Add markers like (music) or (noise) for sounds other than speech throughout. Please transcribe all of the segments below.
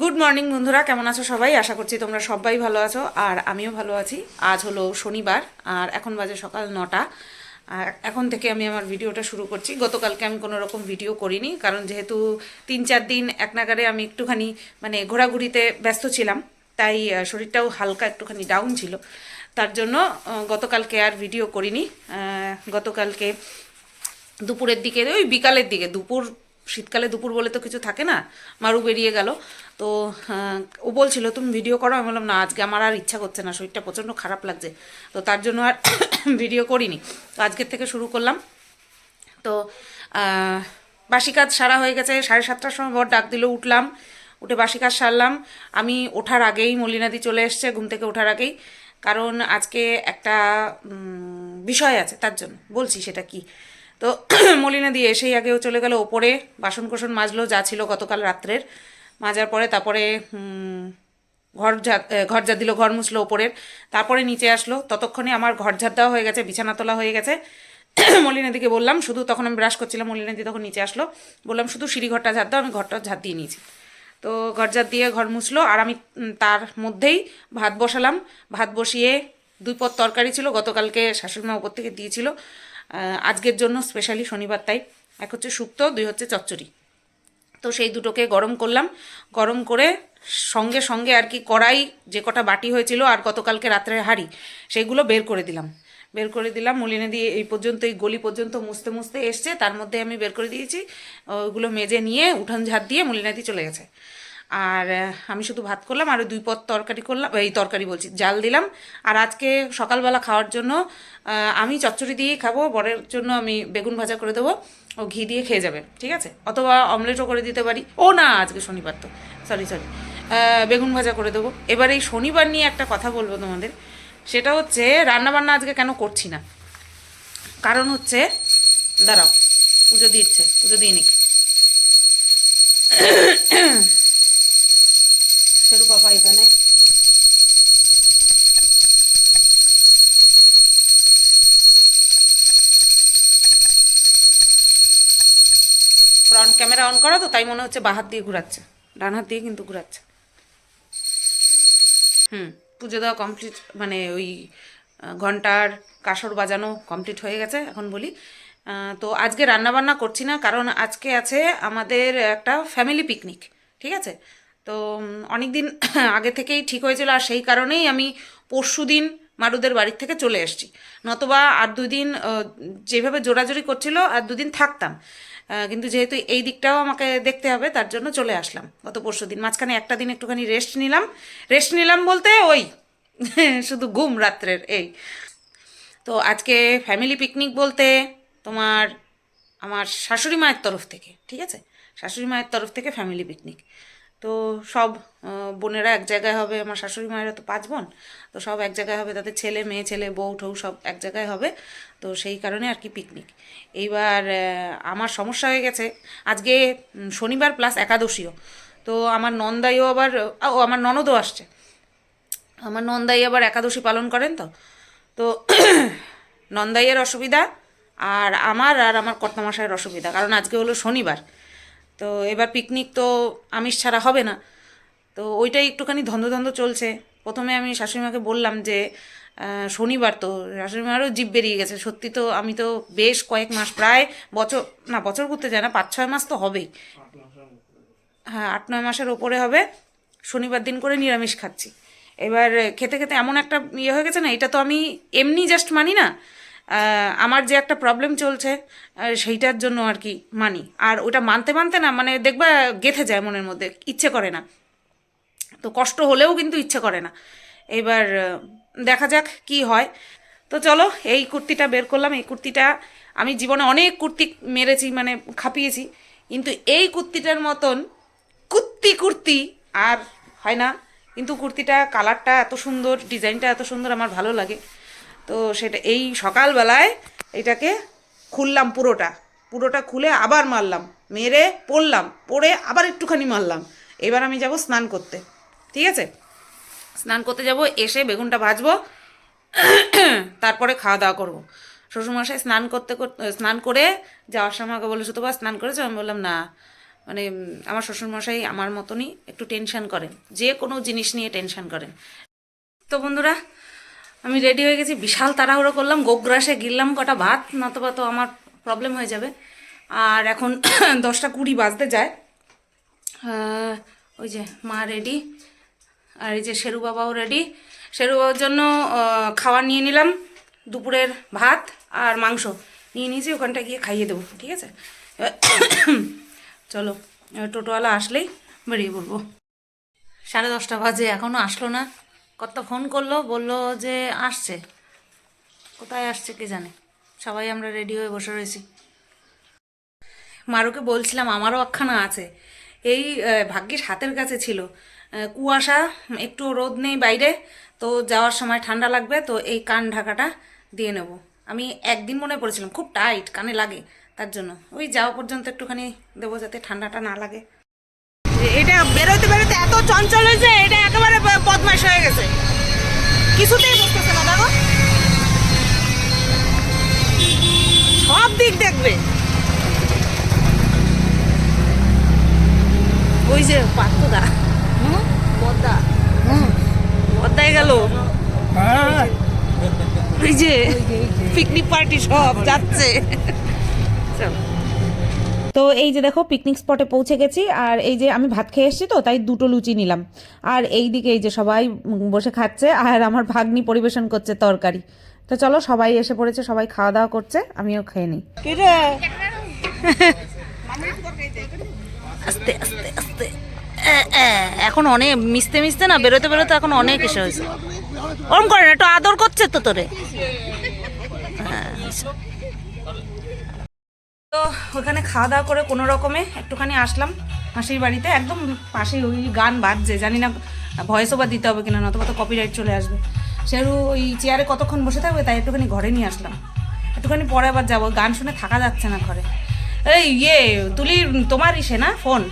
Good morning বন্ধুরা। কেমন আছো সবাই? আশা করছি তোমরা সবাই ভালো আছো, আর আমিও ভালো আছি। আজ হলো শনিবার, আর এখন বাজে সকাল নটা। আর এখন থেকে আমি আমার ভিডিওটা শুরু করছি। গতকালকে আমি কোনো রকম ভিডিও করিনি, কারণ যেহেতু তিন চার দিন এক নাগারে আমি একটুখানি মানে ঘোরাঘুরিতে ব্যস্ত ছিলাম, তাই শরীরটাও হালকা একটুখানি ডাউন ছিল। তার জন্য গতকালকে আর ভিডিও করিনি। গতকালকে দুপুরের দিকে, ওই বিকালের দিকে, দুপুর শীতকালে দুপুর বলে তো কিছু থাকে না, মারু বেরিয়ে গেল। তো ও বলছিল, তুমি ভিডিও করো। আমি বললাম, না, আজকে আমার আর ইচ্ছা করছে না, শরীরটা প্রচণ্ড খারাপ লাগছে। তো তার জন্য আর (coughs) ভিডিও করিনি। তো আজকের থেকে শুরু করলাম। তো বাসি কাজ সারা হয়ে গেছে, সাড়ে সাতটার সময় বর ডাক দিল, উঠলাম। উঠে বাসি কাজ সারলাম। আমি ওঠার আগেই মলিনাদি চলে এসছে, ঘুম থেকে ওঠার আগেই। কারণ আজকে একটা বিষয় আছে তার জন্য, বলছি সেটা কি? তো (clears throat) মলিনা দিয়ে এসেই আগেও চলে গেল ওপরে বাসন কোসন মাজলো যা ছিল গতকাল রাত্রের। মাজার পরে তারপরে ঘর এ, ঘর ঝাড় দিল ঘর মুছলো ওপরের। তারপরে নিচে আসলো। ততক্ষণে আমার ঘর ঝাড় দেওয়া হয়ে গেছে বিছানা তোলা হয়ে গেছে। (clears throat) মলিনাদিকে বললাম শুধু তখন আমি ব্রাশ করছিলাম মলিনাদি তখন নিচে আসলো। বললাম শুধু সিঁড়ি ঘরটা ঝাড় দাও আমি ঘরটা ঝাড় দিয়ে নিয়েছি। তো ঘর ঝাড় দিয়ে ঘর মুছলো আর আমি তার মধ্যেই ভাত বসালাম। ভাত বসিয়ে দুই পদ তরকারি ছিল গতকালকে শাশুড়িমা উপর থেকে দিয়েছিল। আজকের জন্য স্পেশালি শনিবার তাই। এক হচ্ছে শুক্তো দুই হচ্ছে চচ্চড়ি। তো সেই দুটোকে গরম করলাম। গরম করে সঙ্গে সঙ্গে আর কি কড়াই যে কটা বাটি হয়েছিল আর গতকালকে রাত্রে হাঁড়ি সেইগুলো বের করে দিলাম। বের করে দিলাম, মলিনে দিয়ে এই পর্যন্ত, এই গলি পর্যন্ত মুছতে মুছতে এসছে। তার মধ্যে আমি বের করে দিয়েছি। ওগুলো মেজে নিয়ে উঠান ঝাড় দিয়ে মলিনাদি চলে গেছে। আর আমি শুধু ভাত করলাম, আর দুই পদ তরকারি করলাম, এই তরকারি বলছি, জাল দিলাম। আর আজকে সকালবেলা খাওয়ার জন্য আমি চচ্চড়ি দিয়েই খাব, বরের জন্য আমি বেগুন ভাজা করে দেবো, ও ঘি দিয়ে খেয়ে যাবে, ঠিক আছে? অথবা অমলেটও করে দিতে পারি। ও না, আজকে শনিবার তো সরি সরি বেগুন ভাজা করে দেবো। এবার এই শনিবার নিয়ে একটা কথা বলব তোমাদের, সেটা হচ্ছে রান্নাবান্না আজকে কেন করছি না? কারণ হচ্ছে, দাঁড়াও, পুজো দিচ্ছে, পুজো দিয়ে নিক। শেরু পাপা এখানে। ফ্রন্ট ক্যামেরা অন করা তো, তাই মনে হচ্ছে বাঁ হাত দিয়ে ঘুরাচ্ছে। ডান হাত দিয়ে কিন্তু ঘুরাচ্ছে। হুম, পুজো দেওয়া কমপ্লিট মানে ওই ঘণ্টার কাসর বাজানো কমপ্লিট হয়ে গেছে, এখন বলি। তো আজকে রান্নাবান্না করছি না, কারণ আজকে আছে আমাদের একটা ফ্যামিলি পিকনিক ঠিক আছে? তো অনেক দিন (clears throat) আগে থেকেই ঠিক হয়েছিল আর সেই কারণেই আমি পরশু দিন মারুদের বাড়ির থেকে চলে এসেছি। নতবা আর দুই দিন যেভাবে জোরাজোরি করছিল, আর দুদিন থাকতাম। কিন্তু যেহেতু এই দিকটাও আমাকে দেখতে হবে, তার জন্য চলে আসলাম। গত পরশু দিন। মাঝখানে একটা দিন একটুখানি রেস্ট নিলাম। রেস্ট নিলাম বলতে ওই (laughs) শুধু ঘুম রাত্রের, এই। তো আজকে ফ্যামিলি পিকনিক বলতে তোমার আমার শাশুড়ি মায়ের তরফ থেকে, ঠিক আছে? শাশুড়ি মায়ের তরফ থেকে ফ্যামিলি পিকনিক তো সব বোনেরা এক জায়গায় হবে, আমার শাশুড়ি মায়েরা তো পাঁচ বোন, তো সব এক জায়গায় হবে, তাদের ছেলে, মেয়ে, ছেলে, বউ ঠৌ সব এক জায়গায় হবে, তো সেই কারণে আর কি পিকনিক এইবার আমার সমস্যা হয়ে গেছে, আজকে শনিবার প্লাস একাদশীও, তো আমার নন্দাইও আবার ও আমার ননদও আসছে, আমার নন্দাই আবার একাদশী পালন করেন তো তো (clears throat) নন্দাইয়ের অসুবিধা আর আমার আর আমার কর্তামশাইয়ের অসুবিধা, কারণ আজকে হলো শনিবার তো এবার পিকনিক তো আমিষ ছাড়া হবে না। তো ওইটাই একটুখানি ধন্দ ধন্দ চলছে। প্রথমে আমি শাশুড়িমাকে বললাম যে শনিবার তো শাশুড়িমারও জীব বেরিয়ে গেছে। সত্যি তো আমি তো বেশ কয়েক মাস প্রায় বছর, না বছর ঘুরতে যায় না, পাঁচ ছয় মাস তো হবেই। হ্যাঁ আট নয় মাসের ওপরে হবে। শনিবার দিন করে নিরামিষ খাচ্ছি। এবার খেতে খেতে এমন একটা ইয়ে হয়ে গেছে না, এটা তো আমি এমনি জাস্ট মানি না। আমার যে একটা প্রবলেম চলছে সেইটার জন্য আর কি মানি। আর ওটা মানতে মানতে না মানে দেখবা গেথে যায় মনের মধ্যে, ইচ্ছে করে না। তো কষ্ট হলেও কিন্তু ইচ্ছে করে না। এবার দেখা যাক কি হয়। তো চলো, এই কুর্তিটা বের করলাম। এই কুর্তিটা, আমি জীবনে অনেক কুর্তি মেরেছি মানে খাপিয়েছি। কিন্তু এই কুর্তিটার মতন কুর্তি কুর্তি আর হয় না। কিন্তু কুর্তিটা কালারটা এত সুন্দর, ডিজাইনটা এত সুন্দর, আমার ভালো লাগে। তো সেটা, এই সকালবেলায় এটাকে খুললাম পুরোটা। পুরোটা খুলে আবার মারলাম। মেরে পড়লাম পরে আবার একটুখানি মারলাম। এবার আমি যাব স্নান করতে। ঠিক আছে? স্নান করতে যাব, এসে বেগুনটা ভাজবো, তারপরে খাওয়া দাওয়া করব। শ্বশুরমশাই স্নান করতে করতে স্নান করে যাওয়ার সময় আমাকে বলে শুধু স্নান করেছ? আমি বললাম, না। মানে আমার শ্বশুরমশাই আমার মতনই একটু টেনশন করেন। যে কোনো জিনিস নিয়ে টেনশন করেন। তো বন্ধুরা আমি রেডি হয়ে গেছি, বিশাল তাড়াহুড়ো করলাম, গোগ্রাসে গিরলাম কটা ভাত, নতবা তো আমার প্রবলেম হয়ে যাবে। আর এখন (coughs) দশটা কুড়ি বাজতে যায়। ওই যে মা রেডি আর এই যে শেরু বাবাও রেডি শেরু বাবার জন্য খাবার নিয়ে নিলাম, দুপুরের ভাত আর মাংস। নিয়ে নিয়েছি, ওখানটা গিয়ে খাইয়ে দেবো, ঠিক আছে? (coughs) চলো টোটোওয়ালা আসলেই বেরিয়ে পড়ব। সাড়ে দশটা বাজে এখনও আসলো না। কত ফোন করল, বলল যে আসছে। কোথায় আসছে কে জানে? সবাই আমরা রেডি হয়ে বসে রয়েছি। মারুকে বলছিলাম, আমারও একখানা আছে। এই ভাগ্যিস হাতের কাছে ছিল। কুয়াশা, একটু রোদ নেই বাইরে, তো যাওয়ার সময় ঠান্ডা লাগবে, তো এই কান ঢাকাটা দিয়ে নেব। আমি একদিন মনে পড়েছিলাম, খুব টাইট, কানে লাগে, তার জন্য। ওই যাওয়া পর্যন্ত একটুখানি দেবো যাতে ঠান্ডাটা না লাগে। এটা বেরোতে বেরোতে এত চঞ্চল হয়েছে, এটা বদমাইশ হয়ে গেছে। কিছুতেই বুঝতেছে না দেখো। সব দিক দেখবে। ওই যে পাত্রদা পদ্মা। পদ্মায় গেল। ওই যে পিকনিক পার্টি সব যাচ্ছে। চলো। তো এই যে দেখো পিকনিক স্পটে পৌঁছে গেছি আর এই যে আমি ভাত খেয়ে এসেছি তো তাই দুটো লুচি নিলাম। আর এই দিকে এই যে সবাই বসে খাচ্ছে আর আমার ভাগ্নি পরিবেশন করছে তরকারি। তো চলো সবাই এসে পড়েছে সবাই খাওয়া দাওয়া করছে আমিও খেয়ে নিই। আস্তে আস্তে আস্তে। এখন অনেক মিশতে মিশতে না বেরোতে বেরোতে এখন অনেক এসে হয়েছে। ওরম করে না একটু আদর করছে তো তোরে। হ্যাঁ, তো ওখানে খাওয়া দাওয়া করে কোনো রকমে একটুখানি আসলাম। মাসির বাড়িতে একদম পাশেই ওই গান বাজছে, জানি না ভয়েস ওভার দিতে হবে কিনা, নতবা তো কপিরাইট চলে আসবে। সেরু ওই চেয়ারে কতক্ষণ বসে থাকবে তাই একটুখানি ঘরে নিয়ে আসলাম। একটুখানি পরে আবার যাব, গান শুনে থাকা যাচ্ছে না ঘরে। এই ইয়ে তুলি তোমার ইসে না ফোন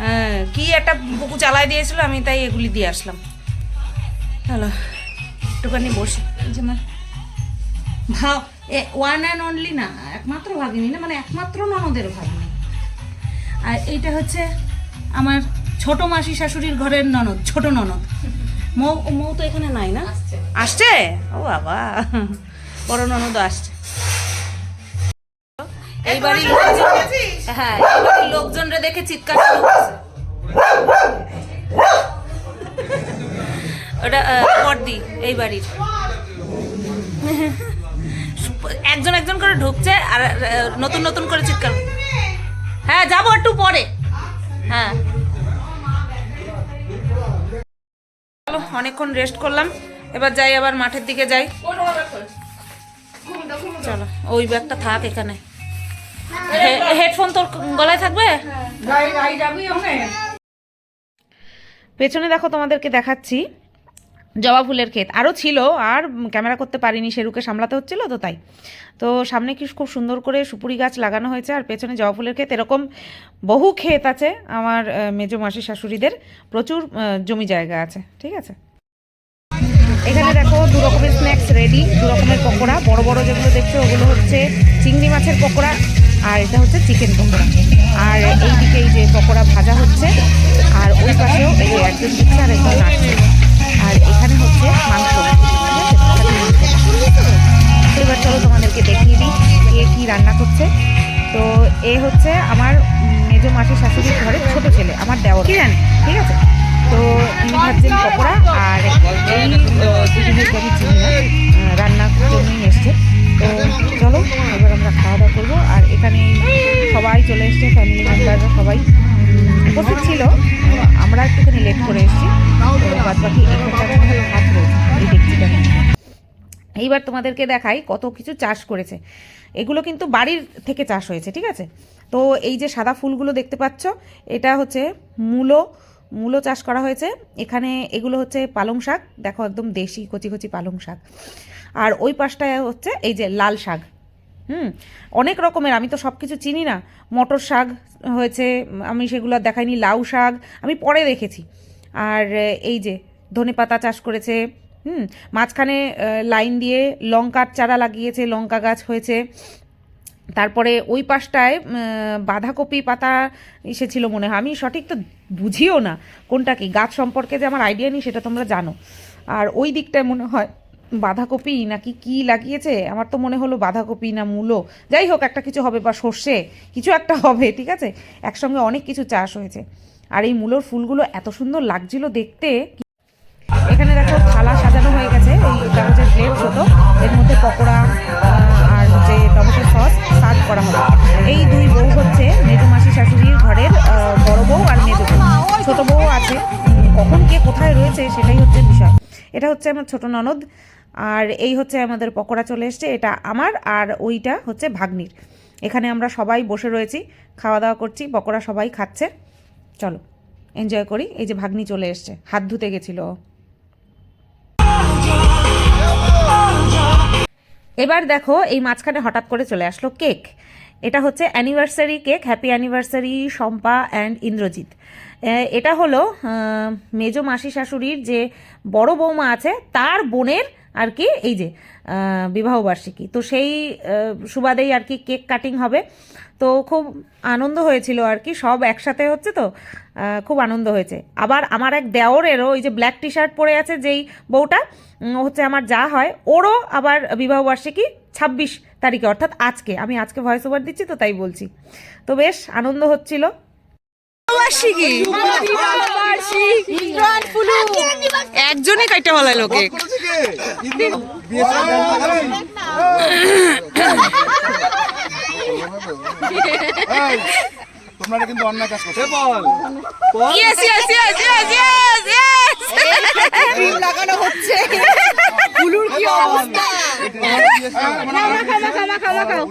হ্যাঁ কি একটা বুকু চালাই দিয়েছিল, আমি তাই এগুলি দিয়ে আসলাম। হ্যালো একটুখানি বসে। যে আমার ভাও ওয়ান অ্যান্ড অনলি না একমাত্র ভাগিনি না মানে একমাত্র ননদের ভাগিনি। আর এইটা হচ্ছে আমার ছোট মাসি শাশুড়ির ঘরের ননদ ছোট ননদ। মৌ মৌ তো এখানে নাই না? আসছে। ও বাবা বড় ননদ আসছে। এই বাড়ির লোকজন হ্যাঁ এই লোকজনরা দেখে চিৎকার ওটা বর্দি এই বাড়ির। একজন একজন করে ঢুকছে আর নতুন নতুন করে চিৎকার হ্যাঁ যাব একটু পরে। হ্যাঁ। চলো অনেকক্ষণ রেস্ট করলাম। এবার যাই আবার মাঠের দিকে যাই। চলো ওই ব্যাগটা থাক এখানে। হেডফোন তোর গলায় থাকবে? পেছনে দেখো তোমাদেরকে দেখাচ্ছি। জবা ফুলের ক্ষেত। আরও ছিল, আর ক্যামেরা করতে পারিনি, সেরুকে সামলাতে হচ্ছিল তো তাই। তো সামনে কি খুব সুন্দর করে সুপুরি গাছ লাগানো হয়েছে, আর পেছনে জবা ফুলের ক্ষেত। এরকম বহু ক্ষেত আছে আমার মেজো মাসি শাশুড়িদের। প্রচুর জমি জায়গা আছে, ঠিক আছে? এখানে দেখো দু রকমের স্ন্যাক্স রেডি দু রকমের পকোড়া। বড় বড় যেগুলো দেখছ, ওগুলো হচ্ছে চিংড়ি মাছের পকোড়া, আর এটা হচ্ছে চিকেন পকোড়া। আর এইদিকে এই যে পকোড়া ভাজা হচ্ছে, আর ওই পাশেও এই একজন দিচ্ছে আর একজন আর এখানে হচ্ছে মাংস তো এবার চলো তোমাদেরকে দেখিয়ে দিই কে কী রান্না করছে। তো এ হচ্ছে আমার মেজো মাসি শাশুড়ির ঘরের ছোট ছেলে আমার দেওয়ার কি জানি? ঠিক আছে? তো ইনি ভাবছেন পকোড়া আর এই দুজনের আমি চিনি না রান্নার জন্যই এসছে। তো চলো এবার আমরা খাওয়া দাওয়া করব। আর এখানে সবাই চলে এসছে ফ্যামিলি মেম্বাররা সবাই। উপস্থিত ছিল, আমরা একটুখানি লেট করে এসেছি। বাদ বাকি এইবার তোমাদেরকে দেখাই কত কিছু চাষ করেছে। এগুলো কিন্তু বাড়ির থেকে চাষ হয়েছে, ঠিক আছে? তো এই যে সাদা ফুলগুলো দেখতে পাচ্ছ, এটা হচ্ছে মূলো। মূলো চাষ করা হয়েছে। এখানে এগুলো হচ্ছে পালং শাক। দেখো একদম দেশি কচি কচি পালং শাক। আর ওই পাশটায় হচ্ছে এই যে লাল শাক। হুম, অনেক রকমের, আমি তো সব কিছু চিনি না। মটর শাক হয়েছে, আমি সেগুলো দেখাইনি, লাউ শাক, আমি পরে দেখেছি। আর এই যে, ধনে পাতা চাষ করেছে, হুম, মাঝখানে লাইন দিয়ে লঙ্কার চারা লাগিয়েছে, লঙ্কা গাছ হয়েছে। তারপরে ওই পাশটায় বাঁধাকপি পাতা এসেছিল মনে হয়। আমি সঠিক তো বুঝিও না কোনটা কি, গাছ সম্পর্কে যে আমার আইডিয়া নেই, সেটা তোমরা জানো। আর ওই দিকটায় মনে হয় বাঁধাকপি নাকি কি লাগিয়েছে? আমার তো মনে হলো বাঁধাকপি না মূলো। যাই হোক, একটা কিছু হবে বা সর্ষে, কিছু একটা হবে, ঠিক আছে? একসঙ্গে অনেক কিছু চাষ হয়েছে। আর এই মূলোর ফুলগুলো এত সুন্দর লাগছিল দেখতে এখানে দেখো থালা সাজানো হয়ে গেছে, এই কাগজের প্লেট ছোট। এর মধ্যে পকোড়া আর হচ্ছে টমেটো সস সার্ভ করা হবে। এই দুই বউ হচ্ছে মেজো মাসি শাশুড়ির ঘরের বড় বউ আর মেজো বউ। ছোট বউ আছে। কখন কে কোথায় রয়েছে সেটাই হচ্ছে বিষয়। এটা হচ্ছে আমার ছোট ননদ। আর এই হচ্ছে আমাদের পকোড়া চলে এসছে, এটা আমার আর ওইটা হচ্ছে ভাগ্নির। এখানে আমরা সবাই বসে রয়েছি, খাওয়া দাওয়া করছি, পকোড়া সবাই খাচ্ছে। চলো এনজয় করি, এই যে ভাগ্নি চলে এসছে, হাত ধুতে গেছিল। এবার দেখো, এই মাঝখানে হঠাৎ করে চলে আসলো কেক। এটা হচ্ছে anniversary cake happy anniversary Shampa and Indrajit. এটা হলো মেজো মাসি শাশুড়ির যে বড় বৌমা আছে, তার বোনের আর কি এই যে বিবাহবার্ষিকী তো সেই সুবাদেই আর কি কেক কাটিং হবে। তো খুব আনন্দ হয়েছিল আর কি, সব একসাথে হচ্ছে তো খুব আনন্দ হয়েছে। আবার আমার এক দেওরেরও ওই যে ব্ল্যাক টি শার্ট পরে আছে যেই বউটা হচ্ছে আমার যা হয়, ওরও আবার বিবাহবার্ষিকী ছাব্বিশ তারিখে অর্থাৎ আজকে। আমি আজকে ভয়েস ওভার দিচ্ছি তো তাই বলছি। তো বেশ আনন্দ হচ্ছিল। একজনই কাইটা হলাই লোকে তোমরা কিন্তু অন্যায় কাজ করছ yes yes yes yes yes yes লাগানো হচ্ছে। ফুলুর কি অবস্থা মাখাও মাখাও মাখাও মাখাও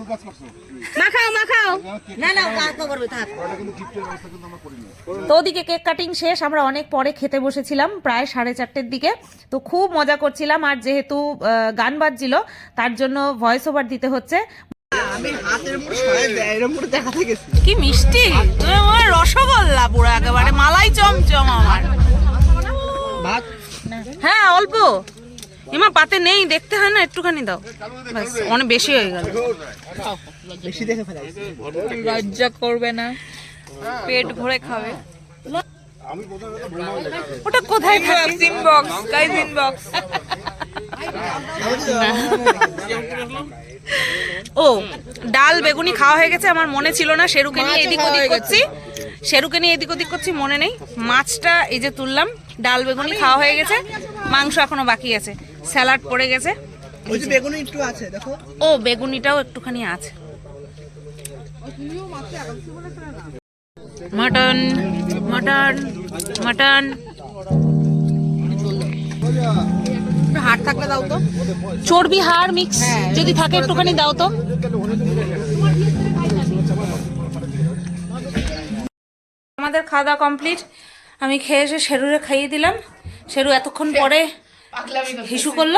মাখাও মাখাও না না কাজ করবে থাক তো ওদিকে কেক কাটিং শেষ আমরা অনেক পরে খেতে বসেছিলাম প্রায় সাড়ে চারটের দিকে তো খুব মজা করছিলাম আর যেহেতু গান বাজছিল তার জন্য ভয়েস ওভার দিতে হচ্ছে কি মিষ্টি রসগোল্লা পুরো একেবারে মালাই চমচম আমার হ্যাঁ অল্প এমা পাতে নেই দেখতে হয় না একটুখানি দাও। ব্যাস, অনেক বেশি হয়ে গেল। লজ্জা করবে না। পেট ভরে খাবে। ওটা কোথায় থাকে? ইনবক্স গাইস ইনবক্স ও ডাল বেগুনি খাওয়া হয়ে গেছে আমার মনে ছিল না। শেরুকে নিয়ে এদিক ওদিক করছি। শেরুকে নিয়ে এদিক ওদিক করছি মনে নেই। মাছটা এই যে তুললাম ডাল বেগুনি খাওয়া হয়ে গেছে। মাংস এখনও বাকি আছে। স্যালাড পড়ে গেছে। ওই বেগুনি আছে ও বেগুনিটাও একটুখানি আছে। Mutton mutton mutton. হাট থাকলে দাও তো। চর্বি হাড় মিক্স যদি থাকে একটুখানি দাও তো। আমাদের খাওয়া দাওয়া কমপ্লিট আমি খেয়ে এসে শেরুরে খাইয়ে দিলাম। শেরু এতক্ষণ পরে হিসু করল।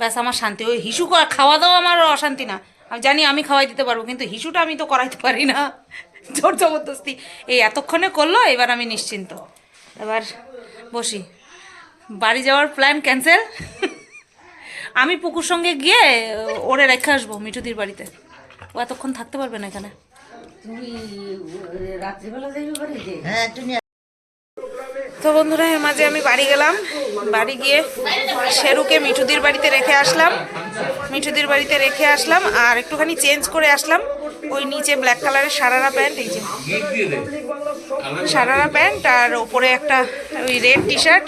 ব্যাস আমার শান্তি। ওই হিসু খাওয়া দাওয়া আমার অশান্তি না। আমি জানি আমি খাওয়াই দিতে পারব কিন্তু হিসুটা আমি তো করাইতে পারি না। জোর জবরদস্তি। এই এতক্ষণে করল এবার আমি নিশ্চিন্ত। এবার বসি। বাড়ি যাওয়ার প্ল্যান ক্যান্সেল আমি পুকুর সঙ্গে গিয়ে ওরে রেখে আসব মিঠুদির বাড়িতে। ও এতক্ষণ থাকতে পারবে না এখানে। তো বন্ধুরা এর মাঝে আমি বাড়ি গেলাম। বাড়ি গিয়ে শেরুকে মিঠুদির বাড়িতে রেখে আসলাম। মিঠুদির বাড়িতে রেখে আসলাম আর একটুখানি চেঞ্জ করে আসলাম। ওই নিচে ব্ল্যাক কালারের সারারা প্যান্ট এই যে সারারা প্যান্ট আর ওপরে একটা ওই রেড টি শার্ট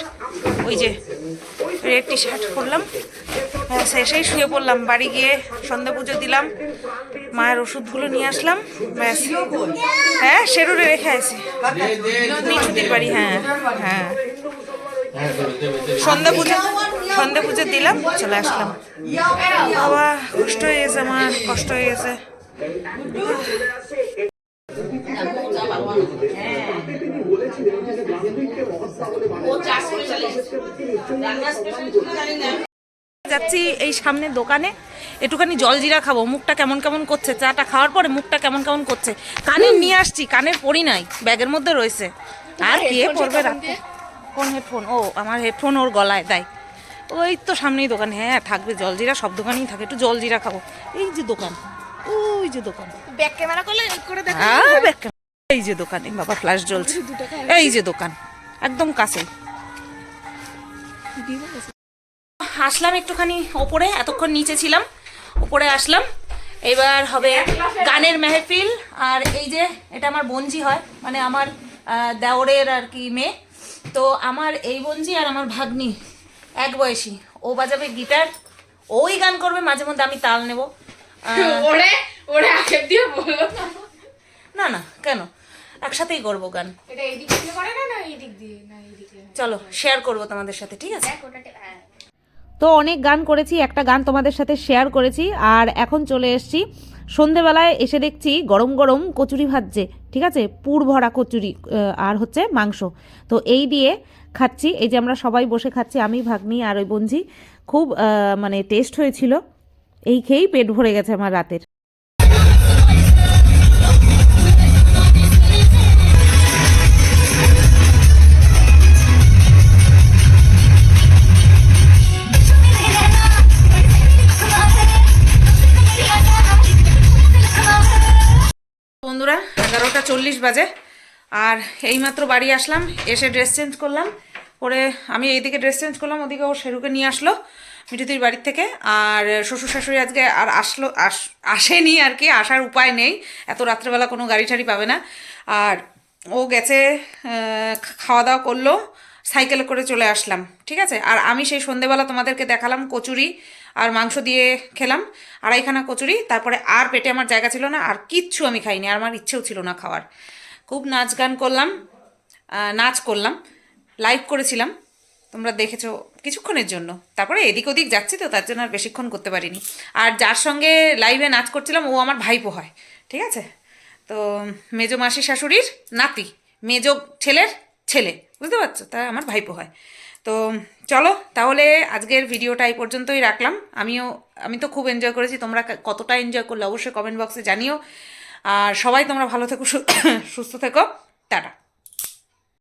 ওই যে রেড টি শার্ট ব্যাস এসেই শুয়ে পড়লাম। বাড়ি গিয়ে সন্ধ্যা পুজো দিলাম। মায়ের ওষুধগুলো নিয়ে আসলাম। ব্যাস। হ্যাঁ শেরুরে রেখে আসি মিঠুদির বাড়ি হ্যাঁ হ্যাঁ। সন্ধ্যা পুজো সন্ধ্যা পুজো দিলাম, চলে আসলাম। বাবা, কষ্ট হয়ে গেছে আমার, কষ্ট হয়ে গেছে। যাচ্ছি এই সামনের দোকানে। একটুখানি জলজিরা খাব। মুখটা কেমন কেমন করছে? চাটা খাওয়ার পরে মুখটা কেমন কেমন করছে? কানের নিয়ে আসছি কানের পরি নাই। ব্যাগের মধ্যে রয়েছে। আর কে পড়বে রাতে? কোন হেডফোন ও আমার হেডফোন ওর গলায় দেয় ওই তো সামনেই দোকান। হ্যাঁ থাকবে জলজিরা সব দোকানেই থাকে। একটু জলজিরা খাব। এই যে দোকান। ওই যে দোকান। ব্যাক ক্যামেরা করলে করে দেখ। এই যে দোকানে। বাবা ফ্ল্যাশ জ্বলছে। এই যে দোকান। একদম কাছে। আসলাম একটুখানি ওপরে এতক্ষণ নিচে ছিলাম উপরে আসলাম। এবার হবে গানের মেহফিল আর এই যে এটা আমার বঞ্জি হয় মানে আমার দেওরের আর কি মেয়ে। তো আমার এই বঞ্জি আর আমার ভাগ্নি এক বয়সী। ও বাজাবে গিটার ওই গান করবে মাঝে মধ্যে আমি তাল নেব। না না কেন? একসাথেই করব গান। এটা এদিক দিয়ে করে না না এদিক দিয়ে? না এদিক দিয়ে চলো শেয়ার করব তোমাদের সাথে ঠিক আছে? হ্যাঁ। তো অনেক গান করেছি একটা গান তোমাদের সাথে শেয়ার করেছি আর এখন চলে এসেছি। সন্ধেবেলায় এসে দেখছি গরম গরম কচুরি ভাজছে ঠিক আছে? পুর ভরা কচুরি আর হচ্ছে মাংস। তো এই দিয়ে খাচ্ছি এই যে আমরা সবাই বসে খাচ্ছি আমি ভাগ্নি আর ওই বঞ্জি খুব মানে টেস্ট হয়েছিল। এই খেয়েই পেট ভরে গেছে আমার রাতের। বন্ধুরা, এগারোটা চল্লিশ বাজে। আর এইমাত্র বাড়ি আসলাম, এসে ড্রেস চেঞ্জ করলাম। করে আমি এইদিকে ড্রেস চেঞ্জ করলাম, ওদিকে ও শেরুকে নিয়ে আসলো মিঠুতির বাড়ির থেকে। আর শ্বশুর শাশুড়ি আজকে আর আসলো, আস, আসেনি আর কি, আসার উপায় নেই। এত রাত্রেবেলা কোনো গাড়ি টাড়ি পাবে না। আর ও গেছে খাওয়া দাওয়া করল। সাইকেলে করে চলে আসলাম, ঠিক আছে? আর আমি সেই সন্ধেবেলা তোমাদেরকে দেখালাম কচুরি আর মাংস দিয়ে খেলাম, আড়াইখানা কচুরি, তারপরে আর পেটে আমার জায়গা ছিল না, আর কিচ্ছু আমি খাইনি, আর আমার ইচ্ছেও ছিল না খাওয়ার। খুব নাচ গান করলাম নাচ করলাম, লাইভ করেছিলাম, তোমরা দেখেছ কিছুক্ষণের জন্য। তারপরে এদিক ওদিক যাচ্ছি তো, তার জন্য আর বেশিক্ষণ করতে পারিনি। আর যার সঙ্গে লাইভে নাচ করছিলাম, ও আমার ভাইপো হয়, ঠিক আছে? তো মেজো মাসি শাশুড়ির নাতি, মেজো ছেলের ছেলে। বুঝতে পারছ? তা আমার ভাইপো হয়। তো চলো, তাহলে আজকের ভিডিওটা এই পর্যন্তই রাখলাম। আমিও, আমি তো খুব এনজয় করেছি। তোমরা কতটা এনজয় করলে অবশ্যই কমেন্ট বক্সে জানিও। আর সবাই তোমরা ভালো থেকো সুস্থ থেকো। টাটা।